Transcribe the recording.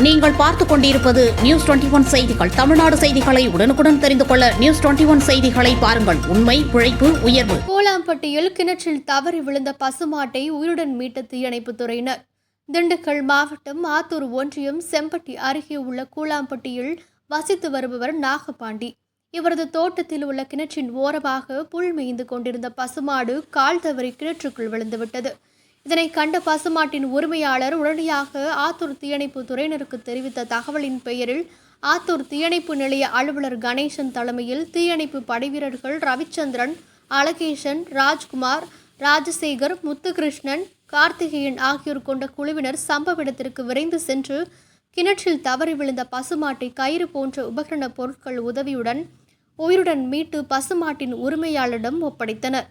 நீங்கள் பார்த்துக் கொண்டிருப்பது நியூஸ் டுவெண்டி ஒன் செய்திகள். தமிழ்நாடு செய்திகளை உடனுக்குடன் தெரிந்து கொள்ள நியூஸ் டுவெண்டி ஒன் செய்திகளை பாருங்கள். உண்மை உழைப்பு உயர்வு. கோலாம்பட்டியில் கிணற்றில் தவறி விழுந்த பசுமாட்டை உயிருடன் மீட்ட தீயணைப்புத் துறையினர். திண்டுக்கல் மாவட்டம் ஆத்தூர் ஒன்றியம் செம்பட்டி அருகே உள்ள கூலாம்பட்டியில் வசித்து வருபவர் நாகபாண்டி. இவரது தோட்டத்தில் உள்ள கிணற்றின் ஓரமாக புல் மேய்ந்து கொண்டிருந்த பசுமாடு கால் தவறி கிணற்றுக்குள் விழுந்துவிட்டது. இதனை கண்ட பசுமாட்டின் உரிமையாளர் உடனடியாக ஆத்தூர் தீயணைப்பு துறையினருக்கு தெரிவித்த தகவலின் பெயரில் ஆத்தூர் தீயணைப்பு நிலைய அலுவலர் கணேசன் தலைமையில் தீயணைப்பு படைவீரர்கள் ரவிச்சந்திரன் அலகேஷன் ராஜ்குமார் ராஜசேகர் முத்துகிருஷ்ணன் கார்த்திகேயன் ஆகியோர் கொண்ட குழுவினர் சம்பவ இடத்திற்கு விரைந்து சென்று கிணற்றில் தவறி விழுந்த பசுமாட்டை கயிறு போன்ற உபகரண பொருட்கள் உதவியுடன் உயிருடன் மீட்டு பசுமாட்டின் உரிமையாளரிடம் ஒப்படைத்தனர்.